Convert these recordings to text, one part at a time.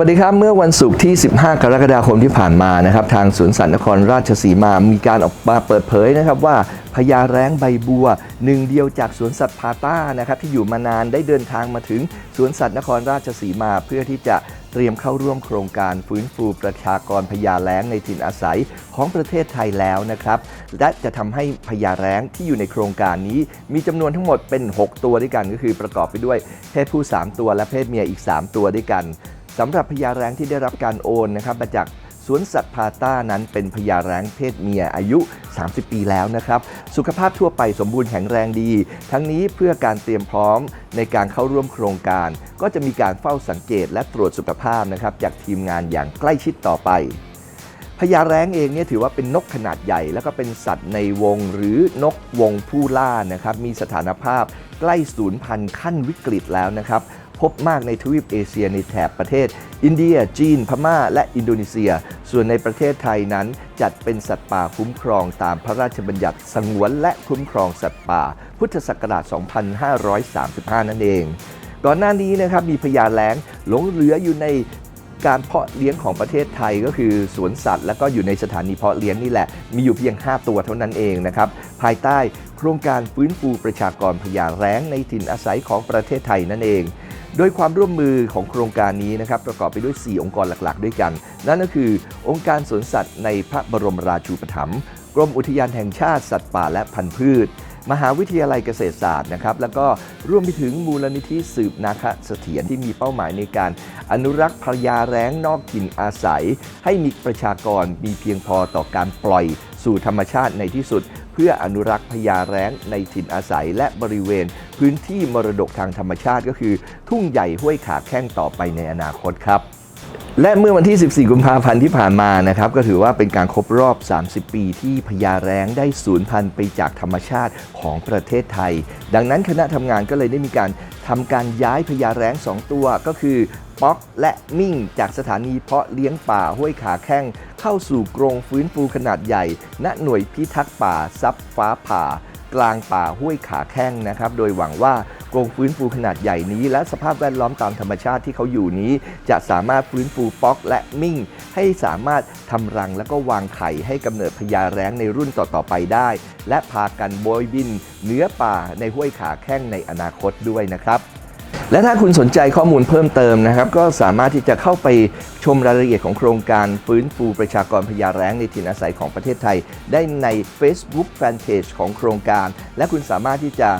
วัสดีครับ เมื่อวันศุกร์ที่ 15 กรกฎาคมที่ผ่านมานะครับทางสวนสัตว์นครราชสีมามีการออกมาเปิดเผยนะครับว่าพญาแร้งใบบัวหนึ่งเดียวจากสวนสัตว์พาต้านะครับที่อยู่มานานได้เดินทางมาถึงสวนสัตว์นครราชสีมาเพื่อที่จะเตรียมเข้าร่วมโครงการฟื้นฟูประชากรพญาแร้งในถิ่นอาศัยของประเทศไทยแล้วนะครับและจะทำให้พญาแร้งที่อยู่ในโครงการนี้ มีจำนวนทั้งหมดเป็น 6 ตัวด้วยกันก็คือประกอบไปด้วยเพศผู้ 3 ตัวและเพศเมียอีก 3 ตัวด้วยกัน สำหรับพญาแร้งที่ได้รับการโอนนะครับมาจากสวนสัตว์พาต้านั้นเป็นพญาแร้งเพศเมียอายุ 30 ปีแล้วนะครับ สุขภาพทั่วไปสมบูรณ์แข็งแรงดี ทั้งนี้เพื่อการเตรียมพร้อมในการเข้าร่วมโครงการ ก็จะมีการเฝ้าสังเกตและตรวจสุขภาพนะครับจากทีมงานอย่างใกล้ชิดต่อไปพญาแร้งเองเนี่ยถือว่าเป็นนกขนาดใหญ่ แล้วก็เป็นสัตว์ในวงหรือนกวงผู้ล่านะครับมีสถานภาพใกล้สูญพันธุ์ขั้นวิกฤตแล้วนะครับ พบมากในทวีปเอเชียในแถบประเทศ อินเดีย จีน พม่า และอินโดนีเซีย ส่วนในประเทศไทยนั้นจัดเป็นสัตว์ป่าคุ้มครองตามพระราชบัญญัติสงวนและคุ้มครองสัตว์ป่า พุทธศักราช 2535 นั่นเอง ก่อนหน้านี้นะครับมีพญาแร้งหลงเหลืออยู่ในการเพาะเลี้ยงของประเทศไทยก็คือสวนสัตว์ แล้วก็อยู่ในสถานีเพาะเลี้ยงนี่แหละ มีอยู่เพียง 5 ตัวเท่านั้นเองนะครับภายใต้โครงการฟื้นฟูประชากรพญาแร้งในถิ่นอาศัยของประเทศไทยนั่นเอง โดยความร่วมมือของโครงการนี้นะครับประกอบไปด้วย 4 องค์กรหลักๆ ด้วยกัน นั่นก็คือ องค์การสวนสัตว์ในพระบรมราชูปถัมภ์กรมอุทยานแห่งชาติสัตว์ป่าและพันธุ์พืช มหาวิทยาลัยเกษตรศาสตร์นะครับแล้วก็ร่วมไปถึงมูลนิธิสืบนาคเสถียรที่มีเป้าหมายในการ อนุรักษ์พญาแร้งนอกถิ่นอาศัย ให้มีประชากรมีเพียงพอต่อการปล่อยสู่ธรรมชาติในที่สุด เพื่ออนุรักษ์พญาแร้งในถิ่นอาศัย และบริเวณ พื้นที่มรดกทางธรรมชาติก็คือ ทุ่งใหญ่ห้วยขาแข้งต่อไปในอนาคตครับและเมื่อวันที่ 14 กุมภาพันธ์ที่ผ่านมานะครับ ก็ถือว่าเป็นการครบรอบ 30 ปีที่พญาแร้งได้สูญพันธุ์ไปจากธรรมชาติของประเทศไทย ดังนั้นคณะทำงานก็เลยได้มีการทำการย้ายพญาแร้ง 2 ตัวก็คือป๊อกและมิ่งจากสถานีเพาะเลี้ยงป่าห้วยขาแข้ง เข้าสู่กรงฟื้นฟูขนาดใหญ่ ณหน่วยพิทักษ์ป่าซับฟ้าผ่า กลางป่าห้วยขาแข้งนะครับ โดยหวังว่ากรงฟื้นฟูขนาดใหญ่นี้ และสภาพแวดล้อมตามธรรมชาติที่เขาอยู่นี้ จะสามารถฟื้นฟูป๊อกและมิ่ง ให้สามารถทำรังแล้วก็วางไข่ให้กำเนิดพญาแร้งในรุ่นต่อๆไปได้ และพากันโบยบินเหนือป่าในห้วยขาแข้งในอนาคตด้วยนะครับ และถ้าคุณสนใจข้อมูลเพิ่มเติมนะครับ ก็สามารถที่จะเข้าไปชมรายละเอียดของโครงการฟื้นฟูประชากรพยาแร้งในถิ่นอาศัยของประเทศไทย ได้ใน Facebook Fanpage ของโครงการ และคุณสามารถที่จะ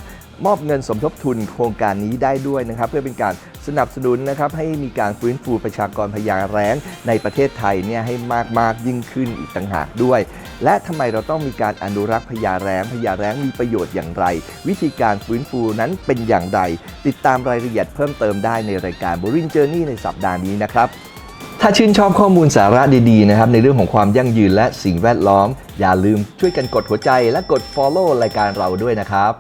มอบเงินสมทบทุนโครงการนี้ได้ด้วยนะครับ เพื่อเป็นการ สนับสนุนนะครับให้มีการฟื้นฟูประชากรพญาแร้งในประเทศไทยเนี่ยให้มากมากๆยิ่งขึ้นอีกต่างหากด้วย และทำไมเราต้องมีการอนุรักษ์พญาแร้งพญาแร้งมีประโยชน์อย่างไร วิธีการฟื้นฟูนั้นเป็นอย่างไร ติดตามรายละเอียดเพิ่มเติมได้ในรายการ b o r i n Journey ในสัปดาห์นี้นะครับถ้าชื่นชอบข้อมูลสาระดีๆนะครับในเรื่องของความยั่งยืนและสิ่งแวดล้อม อย่าลืมช่วยกันกดหัวใจและกด follow รายการเราด้วยนะครับ